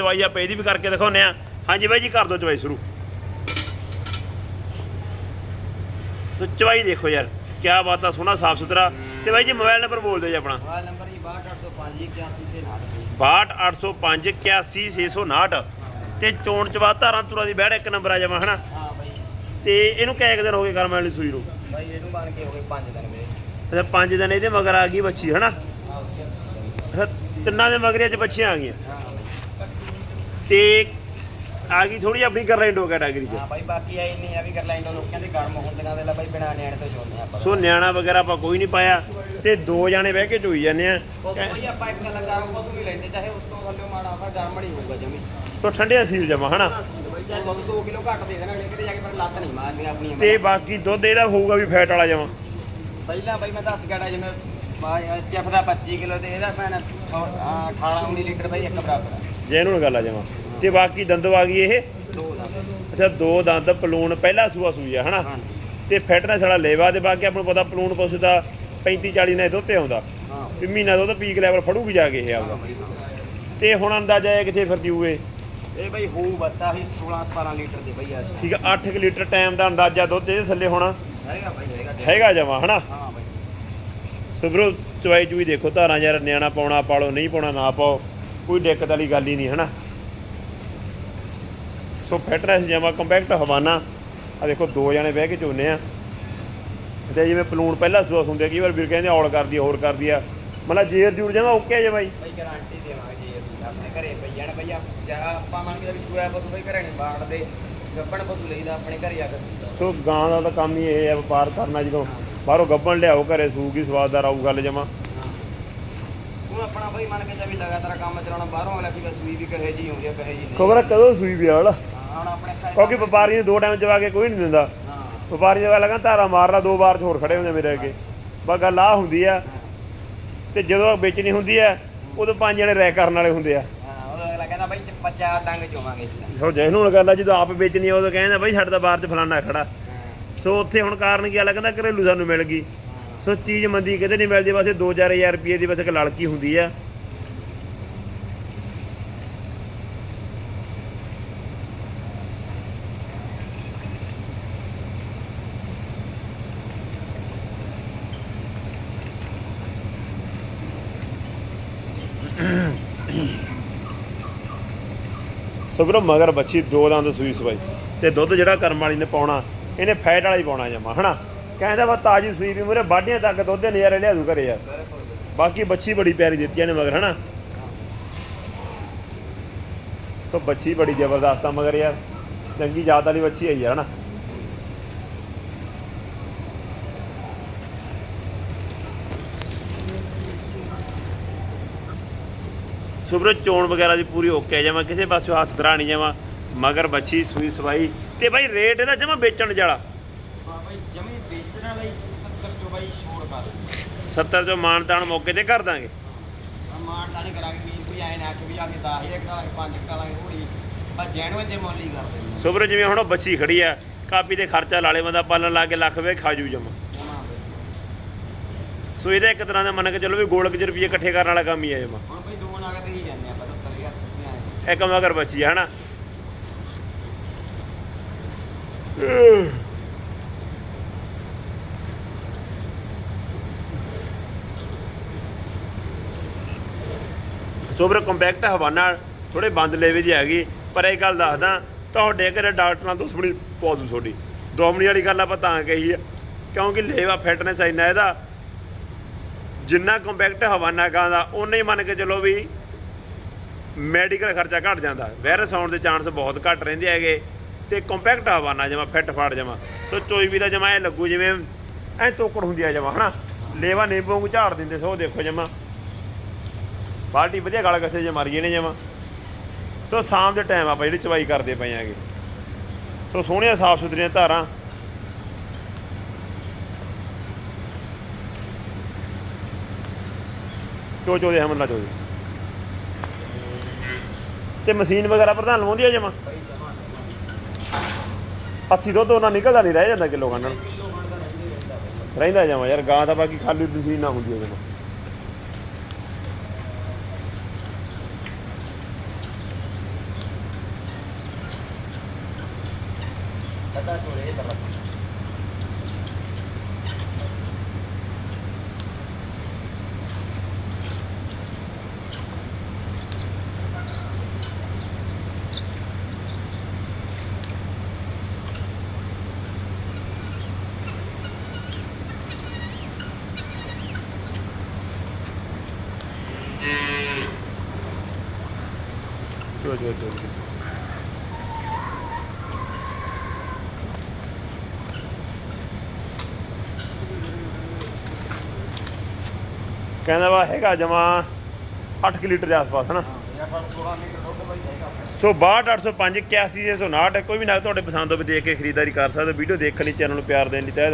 ਚਵਾਈ ਆਪਾਂ ਇਹਦੀ ਵੀ ਕਰਕੇ ਦਿਖਾਉਨੇ ਆ ਹਾਂਜੀ ਬਾਈ ਜੀ ਕਰ ਦਿਓ ਚਵਾਈ ਸ਼ੁਰੂ। ਤੋ ਚਵਾਈ ਦੇਖੋ ਯਾਰ ਕੀ ਬਾਤ ਆ ਸੋਹਣਾ ਸਾਫ਼ ਸੁਥਰਾ। ਤੇ ਬਾਈ ਜੀ ਮੋਬਾਈਲ ਨੰਬਰ ਬੋਲ ਦਿਓ ਜੀ ਆਪਣਾ। ਮੋਬਾਈਲ ਨੰਬਰ ਹੀ 62805 81 ਸੇ ਨਾਲ 62805 81659 ਤੇ ਚੋਣ ਚਵਾ ਧਾਰਾਂ ਤੁਰਾਂ ਦੀ ਬਹਿੜ ਇੱਕ ਨੰਬਰ ਆ ਜਾਵਾਂ ਹਨਾ? ਹਾਂ ਬਾਈ। ਤੇ ਇਹਨੂੰ ਕਿੰਨੇ ਕੁ ਦਿਨ ਹੋ ਗਏ ਕਰਮ ਵਾਲੀ ਸੂਈ ਨੂੰ? ਬਾਈ ਇਹਨੂੰ ਬਣ ਕੇ ਹੋ ਗਏ 5 ਦਿਨ ਮੇਰੇ। ਅੱਛਾ ਪੰਜ ਦਿਨ ਇਹਦੇ ਮਗਰ ਆ ਗਈ ਬੱਚੀ ਹਨਾ? ਤਿੰਨਾਂ ਦੇ ਮਗਰੇ ਚ ਬੱਚੀਆਂ ਆ ਗਈਆਂ। ਤੇ ਆ ਗਈ ਥੋੜੀ ਆਪਣੀ ਕਰੈਂਡੋ ਕੈਟਾਗਰੀ ਚ। ਹਾਂ ਬਾਈ ਬਾਕੀ ਆਈ ਨਹੀਂ ਆ ਵੀ ਕਰ ਲੈਂਦਾ ਲੋਕਾਂ ਦੇ ਗਰਮ ਹੁੰਦੀਆਂ ਦੇ ਲਾ ਬਾਈ ਬਿਨਾ ਨਿਆਣੇ ਤੋਂ ਜੋੜਨੇ ਆਪਾਂ। ਸੋ ਨਿਆਣਾ ਵਗੈਰਾ ਆਪਾਂ ਕੋਈ ਨਹੀਂ ਪਾਇਆ ਤੇ ਦੋ ਜਾਣੇ ਬਹਿ ਕੇ ਚੋਈ ਜਾਂਦੇ ਆ। ਕੋਈ ਆਪਾਂ ਇੱਕ ਲੰਗਾ ਉਹ ਤੋਂ ਵੀ ਲੈਂਦੇ ਚਾਹੇ ਉਸ ਤੋਂ ਥੱਲੇ ਮਾੜਾ ਪਰ ਗਰਮ ਨਹੀਂ ਹੋਊਗਾ ਜਮੀ। ਸੋ ਠੰਡੇ ਸੀਲ ਜਮਾ ਹਨਾ? ਦੁੱਧ 2 ਕਿਲੋ ਘੱਟ ਦੇ ਦੇਣਾ ਅਗਲੇ ਕਿਤੇ ਜਾ ਕੇ ਪਰ ਲੱਤ ਨਹੀਂ ਮਾਰਨੀ ਆਪਣੀ ਤੇ ਬਾਕੀ ਦੁੱਧ ਇਹਦਾ ਹੋਊਗਾ ਵੀ ਫੈਟ ਵਾਲਾ ਜਮਾ। ਪਹਿਲਾਂ ਬਾਈ ਮੈਂ ਦੱਸ ਗਿਆ ਜਿਵੇਂ ਚਿਫ ਦਾ 25 ਕਿਲੋ ਤੇ ਇਹਦਾ ਭੈਣ 18 19 ਲੀਟਰ ਬਾਈ ਇੱਕ ਬਰਾਬਰ ਆ। ਜੈਨੂਨ ਗੱਲ ਆ ਜਮਾ। ਤੇ ਬਾਕੀ ਦੰਦੋ ਆ ਗਈ ਇਹ? ਦੋ ਦਾ ਅੱਛਾ ਦੋ ਦੰਦ ਪਲੂਣ ਪਹਿਲਾ ਸੂਆ ਸੂਈ ਆ ਹਨਾ? ਤੇ ਫਿਟਨੈਸ ਵਾਲਾ ਲੇਵਾ ਤੇ ਬਾਕੀ ਆਪਾਂ ਨੂੰ ਪਤਾ ਪਲੂਣ ਪਸ਼ੂ ਦਾ 35 40 ਨੇ ਦੁੱਧ ਤੇ ਆਉਂਦਾ। ਹਾਂ। ਵੀ ਮਹੀਨਾ ਦੁੱਧ ਪੀਕ ਲੈਵਲ ਫੜੂਗੀ ਜਾ ਕੇ ਇਹ ਆਪਦਾ। ਤੇ ਹੁਣ ਅੰਦਾਜ਼ਾ ਹੈ ਕਿੱਥੇ ਫਿਰਦੀ ਹੋਊਗੇ? ਇਹ ਬਾਈ ਹੋਊ ਬਸ ਆਹੀ 16 17 ਲੀਟਰ ਦੇ ਬਾਈ ਠੀਕ ਆ 8 ਲੀਟਰ ਟਾਈਮ ਦਾ ਅੰਦਾਜ਼ਾ ਦੁੱਧ ਇਹਦੇ ਥੱਲੇ ਹੋਣਾ। ਹੈਗਾ ਬਾਈ ਹੈਗਾ ਹੈਗਾ ਜਮਾ ਹਨਾ? ਹਾਂ ਬਾਈ। ਸੁਬਰੋ ਚਵਾਈ ਚੂਈ ਦੇਖੋ ਧਾਰਾਂ ਯਾਰ ਨਿਆਣਾ ਪਾਉਣਾ ਪਾਲੋ ਨਹੀਂ ਪਾਉਣਾ ਨਾ ਪਾਓ ਕੋਈ ਦਿੱਕਤ ਵਾਲੀ ਗੱਲ ਹੀ ਨਹੀਂ ਹਨਾ? ਸੋ ਫਿਟਨੈਸ ਜਮਾ ਕੰਪੈਕਟ ਹਵਾਨਾ। ਆ ਦੇਖੋ ਦੋ ਜਣੇ ਬਹਿ ਕੇ ਚੋਨੇ ਆ। ਤੇ ਜਿਵੇਂ ਪਲੂਣ ਪਹਿਲਾਂ ਸੁਆ ਹੁੰਦੇ ਕਈ ਵਾਰ ਵੀਰ ਕਹਿੰਦੇ ਔਲ ਕਰਦੀ ਆ ਹੋਰ ਕਰਦੀ ਆ। ਮਤਲਬ ਜੇਰ ਜੂਰ ਜਮਾ ਓਕੇ ਜੇ ਬਾਈ? ਬਾਈ ਗਾਰੰਟੀ ਦੇਵਾਂਗੇ ਜੀ ਅਸੀਂ ਆਪਣੇ ਘਰੇ ਪਈ ਜਾਣ ਬਈ ਆ ਜਾਂ ਆਪਾਂ ਮੰਨ ਕੇ ਵੀ ਸੂਆ ਪਸ਼ੂ ਬਈ ਘਰੇ ਨਹੀਂ ਬਾੜਦੇ ਗੱਬਣ ਪਸ਼ੂ ਲਈਦਾ ਆਪਣੇ ਘਰੇ ਆ ਕੇ ਸੋ ਗਾਂ ਦਾ ਤਾਂ ਕੰਮ ਹੀ ਇਹ ਹੈ ਵਪਾਰ ਕਰਨਾ ਜਦੋਂ। ਬਾਹਰੋਂ ਗੱਬਣ ਲਿਆਓ ਘਰੇ ਸੂਗੀ ਸਵਾਦਦਾਰ ਆਊ ਗੱਲ ਜਮਾ। ਉਹ ਆਪਣਾ ਬਈ ਮੰਨ ਕੇ ਚੱਲ ਵੀ ਲਗਾਤਾਰ ਕੰਮ ਚਲਾਉਣਾ ਬਾਹਰੋਂ ਅਗਲਾ ਕੀ ਸੂਈ ਵੀ ਕਹੇ ਜੀ ਹੁੰਦੀ ਆ ਕਹੇ ਜੀ ਨਹੀਂ ਖਬਰ ਕਦੋਂ ਸੂਈ ਵਿਆਹ ਵਾਲਾ? ਹਾਂ, ਹੁਣ ਆਪਣੇ ਕਿਉਂਕਿ ਵਪਾਰੀ ਨੂੰ ਦੋ ਟਾਈਮ ਜਵਾ ਕੇ ਕੋਈ ਨਹੀਂ ਦਿੰਦਾ। ਵਪਾਰੀ ਦਾ ਲਗਾ ਧਾਰਾ ਮਾਰਨਾ, ਦੋ ਵਾਰ 'ਚ ਖੜੇ ਹੁੰਦੇ ਮੇਰੇ ਅੱਗੇ। ਬਸ ਗੱਲ ਆ ਹੁੰਦੀ ਆ, ਤੇ ਜਦੋਂ ਵੇਚਣੀ ਹੁੰਦੀ ਆ, ਉਦੋਂ ਪੰਜ ਜਣੇ ਰਹਿ ਕਰਨ ਵਾਲੇ ਹੁੰਦੇ ਆ। ਕਹਿੰਦਾ ਬਾਈ ਚ- ਡੰਗ ਚੋਵਾਂਗੇ ਸੋ ਜੈ ਨੂੰ ਗੱਲ ਜਦੋਂ ਆਪ ਵੇਚਣੀ ਆ, ਉਦੋਂ ਕਹਿੰਦਾ ਬਈ ਸਾਡੇ ਤਾਂ ਬਾਹਰ 'ਚ ਫਲਾਨਾ ਖੜਾ। ਸੋ ਉੱਥੇ ਹੁਣ ਕਾਰਨ ਕੀ ਆ ਕਹਿੰਦਾ ਘਰੇਲੂ ਸਾਨੂੰ ਮਿਲ ਗਈ। ਸੋ ਚੀਜ਼ ਮੰਦੀ ਕਿਤੇ ਨਹੀਂ ਮਿਲਦੀ, ਬਸ 2-4000 ਰੁਪਏ ਦੀ ਬਸ ਇੱਕ ਲੜਕੀ ਹੁੰਦੀ ਆ। ਸੋ ਵੀਰੋ, ਮਗਰ ਬੱਚੀ ਦੋ ਦੰਦ ਸੂਈ ਸਵਾਈ ਤੇ ਦੁੱਧ ਜਿਹੜਾ ਕਰਮ ਵਾਲੀ ਨੇ ਪਾਉਣਾ, ਇਹਨੇ ਫੈਟ ਵਾਲਾ ਹੀ ਪਾਉਣਾ ਜਮਾ, ਹਨਾ? ਕਹਿੰਦਾ ਵਾ ਤਾਜੀ ਸੂਈ ਵੀ ਮੂਰੇ ਬਾਡੀਆਂ ਤੱਕ ਦੁੱਧ ਦੇ ਨਜ਼ਾਰੇ ਲਿਆ ਦੂ ਘਰੇ ਯਾਰ। ਬਾਕੀ ਬੱਚੀ ਬੜੀ ਪਿਆਰੀ ਦਿੱਤੀ ਇਹਨੇ ਮਗਰ, ਹਨਾ? ਸੋ ਬੱਚੀ ਬੜੀ ਜ਼ਬਰਦਸਤ ਆ ਮਗਰ ਯਾਰ, ਚੰਗੀ ਜਾਤ ਵਾਲੀ ਬੱਚੀ ਹੈ ਯਾਰ, ਹਨਾ? ਸੁਬਰ ਚੋਣ ਵਗੈਰਾ ਦੀ ਪੂਰੀ ਓਕੇ ਜਮਾ ਕਿਸੇ ਪਾਸੋਂ ਹੱਥ ਦਰਾਣੀ ਜਮਾ ਮਗਰ ਬੱਚੀ ਸੂਈ ਸਵਾਈ ਤੇ ਬਾਈ ਰੇਟ ਇਹਦਾ ਜਮਾ ਵੇਚਣ ਜਾਲਾ ਬਾਈ ਜਮੀ ਵੇਚਣਾ ਲਈ 70 ਚੋਂ ਬਾਈ ਛੋੜ ਕਰ। 70 ਚੋਂ ਮਾਨਤਾਨ ਮੌਕੇ ਤੇ ਕਰ ਦਾਂਗੇ। ਨਹੀਂ ਕਰਾਂਗੇ ਵੀ ਕੋਈ ਐ ਨਾ ਕਿ ਵੀ ਆ ਕੇ 10000 ਕਰਾਂਗੇ 5 ਕਰਾਂਗੇ ਹੋੜੀ ਬਸ ਜੈਨੂਅਨ ਜੇ ਮੁੱਲ ਹੀ ਕਰਦੇ ਨੇ ਸੁਬਰ ਜਿਵੇਂ ਹੁਣ ਬੱਚੀ ਖੜੀ ਆ ਕਾਪੀ ਤੇ ਖਰਚਾ ਲਾਲੇ ਬੰਦਾ ਪਾਲਣ ਲਾ ਕੇ ਲੱਖ ਵੇ ਖਾਜੂ ਜਮਾ। ਸੋ ਇਹਦਾ ਇੱਕ ਤਰ੍ਹਾਂ ਦਾ ਮੰਨ ਕੇ ਚੱਲੋ ਵੀ ਗੋਲਕ ਚ ਰੁਪਏ ਇਕੱਠੇ ਕਰਨ ਵਾਲਾ ਕੰਮ ਹੀ ਆ ਜਮਾ। ਹੁਣ ਬਈ ਦੋ ਨਾਗ ਤੇ ਹੀ ਜਾਂਦੇ ਆਪਾਂ 70000 ਤੁਸੀਂ ਆਏ। ਇੱਕ ਮਗਰ ਬੱਚੀ ਆ ਹਨਾ? ਸੋਬਰ ਕੰਪੈਕਟ ਹਵਾਨਾ ਥੋੜੇ ਬੰਦ ਲੇਵੇ ਦੀ ਹੈਗੀ ਪਰ ਇਹ ਗੱਲ ਦੱਸਦਾ ਤੁਹਾਡੇ ਘਰੇ ਡਾਕਟਰਾਂ ਤੋਂ ਦੁਸ਼ਮਣੀ ਪਾ ਦੂ ਤੁਹਾਡੀ। ਦੁਸ਼ਮਣੀ ਵਾਲੀ ਗੱਲ ਆਪਾਂ ਤਾਂ ਕਹੀ ਆ ਕਿਉਂਕਿ ਲੇਵਾ ਫਿਟਨੈਸ ਇੰਨਾ ਇਹਦਾ ਜਿੰਨਾ ਕੰਪੈਕਟ ਹਵਾਨਾ ਗਾਂ ਦਾ ਉਨਾ ਹੀ ਮੰਨ ਕੇ ਚੱਲੋ ਵੀ ਮੈਡੀਕਲ ਖਰਚਾ ਘਟ ਜਾਂਦਾ। ਵਾਇਰਸ ਆਉਣ ਦੇ ਚਾਂਸ ਬਹੁਤ ਘੱਟ ਰਹਿੰਦੇ ਹੈਗੇ ਤੇ ਕੰਪੈਕਟ ਹਵਾਨਾ ਜਮਾ ਫਿੱਟ ਫਾੜ ਜਮਾ। ਸੋ ਚੋਈ ਵੀ ਦਾ ਜਮਾ ਇਹ ਲੱਗੂ ਜਿਵੇਂ ਐ ਤੋਕੜ ਹੁੰਦੀ ਆ ਜਮਾ, ਹਨਾ? ਲੇਵਾ ਨਿੰਬੂ ਨੂੰ ਝਾੜ ਦਿੰਦੇ ਸੋ ਦੇਖੋ ਜਮਾ। ਬਾਲਟੀ ਵਧੀਆ ਗਲ ਕਸੇ ਜੇ ਮਾਰੀਏ ਨੇ ਜਮਾ। ਸੋ ਸ਼ਾਮ ਦੇ ਟਾਈਮ ਆਪਾਂ ਜਿਹੜੀ ਚਵਾਈ ਕਰਦੇ ਪਏ ਆਂਗੇ ਸੋ ਸੋਹਣੀਆਂ ਸਾਫ਼ ਸੁਥਰੀਆਂ ਧਾਰਾਂ। ਕਿਉਂ ਚੋਦੇ ਹਮਲਾ ਚੋਦੇ ਤੇ ਮਸ਼ੀਨ ਵਗੈਰਾ ਪ੍ਰਧਾਨ ਲਵਾਉਂਦੀ ਆ ਜਮਾ? ਪੱਥੀ ਦੁੱਧ ਉਹਨਾਂ ਨਿਕਲਦਾ ਨਹੀਂ ਰਹਿ ਜਾਂਦਾ ਕਿਲੋ ਕੰਡਣ ਰਹਿੰਦਾ ਜਮਾ ਯਾਰ, ਗਾਂ ਦਾ ਬਾਕੀ ਖਾਲੀ ਮਸ਼ੀਨ ਨਾ ਹੁੰਦੀ ਉਹਦੇ ਨਾਲ ਕਦਾ ਚੋਰੇ ਕਰਦਾ ਤਰ੍ਹਾਂ ਚੋ ਚੋ ਕਹਿੰਦਾ ਵਾ ਹੈਗਾ ਜਮਾ 8 ਲੀਟਰ ਦੇ ਆਸ-ਪਾਸ, ਹਨਾ? ਇਹ ਆਪਾਂ 16 ਲੀਟਰ ਦੁੱਧ ਬਾਈ ਜਾਏਗਾ ਸੋ 62 805 81 659 ਕੋਈ ਵੀ ਨਾ ਤੁਹਾਡੇ ਪਸੰਦ ਹੋਵੇ ਦੇਖ ਕੇ ਖਰੀਦਦਾਰੀ ਕਰ ਸਕਦੇ ਹੋ। ਵੀਡੀਓ ਦੇਖਣ ਲਈ ਚੈਨਲ ਨੂੰ ਪਿਆਰ ਦੇਣ ਲਈ ਤਹਿ